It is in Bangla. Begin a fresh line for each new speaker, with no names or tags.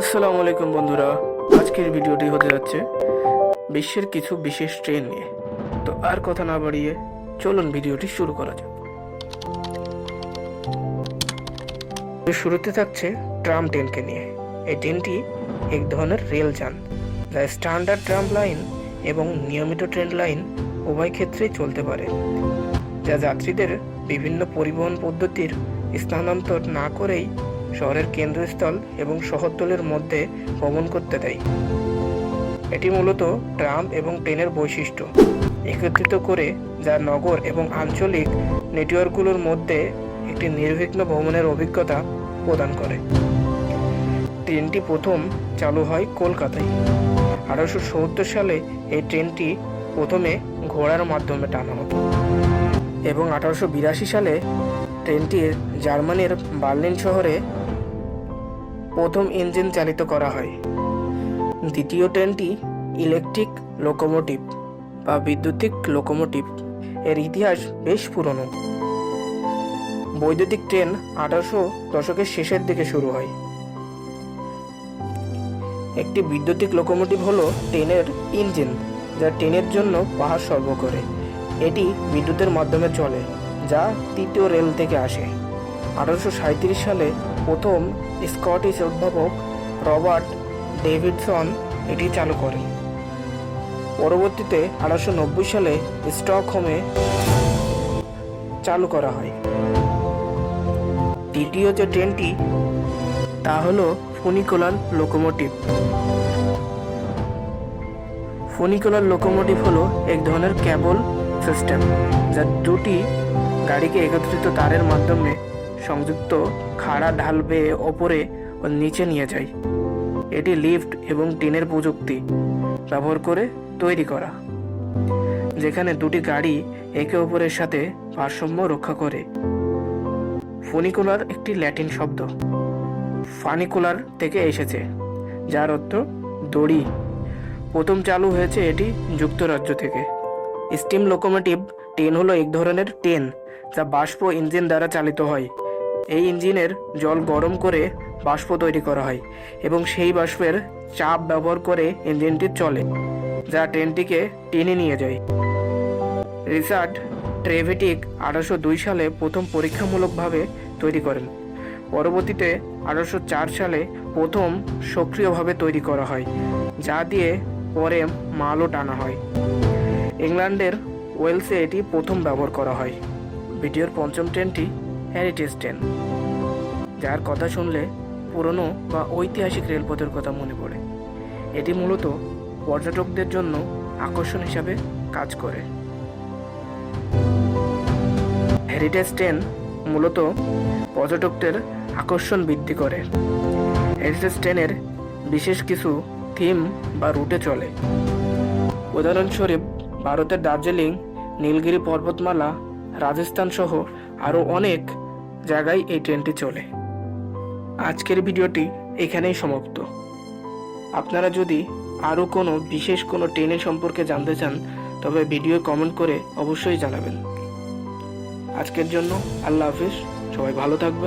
আসসালামু আলাইকুম বন্ধুরা। আজকের ভিডিওটি হতে যাচ্ছে বিশ্বের কিছু বিশেষ ট্রেন নিয়ে। তো আর কথা না বাড়িয়ে চলুন ভিডিওটি শুরু করা যাক। শুরুতে থাকছে ট্রাম ট্রেনকে নিয়ে। এই ট্রেনটি এক ধরনের রেল যান, যা স্ট্যান্ডার্ড ট্রাম লাইন এবং নিয়মিত ট্রেন লাইন উভয় ক্ষেত্রেই চলতে পারে, যা যাত্রীদের বিভিন্ন পরিবহন পদ্ধতির স্থানান্তর না করেই শহরের কেন্দ্রস্থল এবং শহরতলের মধ্যে ভ্রমণ করতে দেয়। এটি মূলত ট্রাম এবং ট্রেনের বৈশিষ্ট্য। একত্রিত করে যা নগর এবং আঞ্চলিক নেটওয়ার্কগুলোর মধ্যে একটি নির্বিঘ্ন ভ্রমণের অভিজ্ঞতা প্রদান করে। ট্রেনটি প্রথম চালু হয় কলকাতায়। আঠারোশো সত্তর সালে এই ট্রেনটি প্রথমে ঘোড়ার মাধ্যমে টানা হতো। এবং আঠারোশো বিরাশি সালে ট্রেনটি জার্মানির বার্লিন শহরে প্রথম ইঞ্জিন চালিত করা হয়। দ্বিতীয় ট্রেনটি ইলেকট্রিক লোকোমোটিভ বা বৈদ্যুতিক লোকোমোটিভ। এর ইতিহাস বেশ পুরনো। বৈদ্যুতিক ট্রেন আঠারোশো দশকের শেষের দিকে শুরু হয়। একটি বৈদ্যুতিক লোকোমোটিভ হলো ট্রেনের ইঞ্জিন, যা ট্রেনের জন্য পাহাড় সর্ব করে। এটি বিদ্যুতের মাধ্যমে চলে, যা তৃতীয় রেল থেকে আসে। আঠারোশো সালে প্রথম স্কটিশ উদ্ভাবক রবার্ট ডেভিডসন এটি চালু করে পরবর্তীতে আঠারোশো নব্বই সালে স্টকহোমে চালু করা হয়। তৃতীয় যে ট্রেনটি, তা হল ফুনিকুলার লোকোমোটিভ। ফুনিকুলার লোকোমোটিভ হলো এক ধরনের ক্যাবল সিস্টেম, যা দুটি গাড়িকে একত্রিত তারের মাধ্যমে সংযুক্ত খাড়া ঢাল বেয়ে ওপরে ও নিচে নিয়ে যায় এটি লিফট এবং টিনের প্রযুক্তি ব্যবহার করে তৈরি করা, যেখানে দুটি গাড়ি একে অপরের সাথে ভারসাম্য রক্ষা করে। ফনিকুলার একটি ল্যাটিন শব্দ। ফানিকুলার থেকে এসেছে, যার অর্থ দড়ি। প্রথম চালু হয়েছে এটি যুক্তরাজ্য থেকে। স্টিম লোকোমোটিভ ট্রেন হলো এক ধরনের ট্রেন যা বাষ্প ইঞ্জিন দ্বারা চালিত হয়। এই ইঞ্জিনের জল গরম করে বাষ্প তৈরি করা হয় এবং সেই বাষ্পের চাপ ব্যবহার করে ইঞ্জিনটি চলে, যা ট্রেনটিকে টেনে নিয়ে যায়। রিচার্ড ট্রেভেটিক আঠারোশো দুই সালে প্রথম পরীক্ষামূলকভাবে তৈরি করেন। পরবর্তীতে আঠারোশো চার সালে প্রথম সক্রিয়ভাবে তৈরি করা হয়, যা দিয়ে পরে মালও টানা হয়। ইংল্যান্ডের ওয়েলসে এটি প্রথম ব্যবহার করা হয়। ভিডিওর পঞ্চম ট্রেনটি হ্যারিটেজ ট্রেন। যার কথা শুনলে পুরনো বা ঐতিহাসিক রেলপথের কথা মনে পড়ে। এটি মূলত পর্যটকদের জন্য আকর্ষণ হিসাবে কাজ করে। হেরিটেজ ট্রেন মূলত পর্যটকদের আকর্ষণ বৃদ্ধি করে। হেরিটেজ ট্রেনের বিশেষ কিছু থিম বা রুটে চলে। উদাহরণস্বরূপ, ভারতের দার্জিলিং, নীলগিরি পর্বতমালা, রাজস্থান সহ আরও অনেক জায়গায় এই ট্রেনটি চলে। আজকের ভিডিওটি এখানেই সমাপ্ত। আপনারা যদি আরও কোনো বিশেষ কোনো ট্রেনের সম্পর্কে জানতে চান, তবে ভিডিও কমেন্ট করে অবশ্যই জানাবেন। আজকের জন্য আল্লাহ হাফিজ, সবাই ভালো থাকবেন।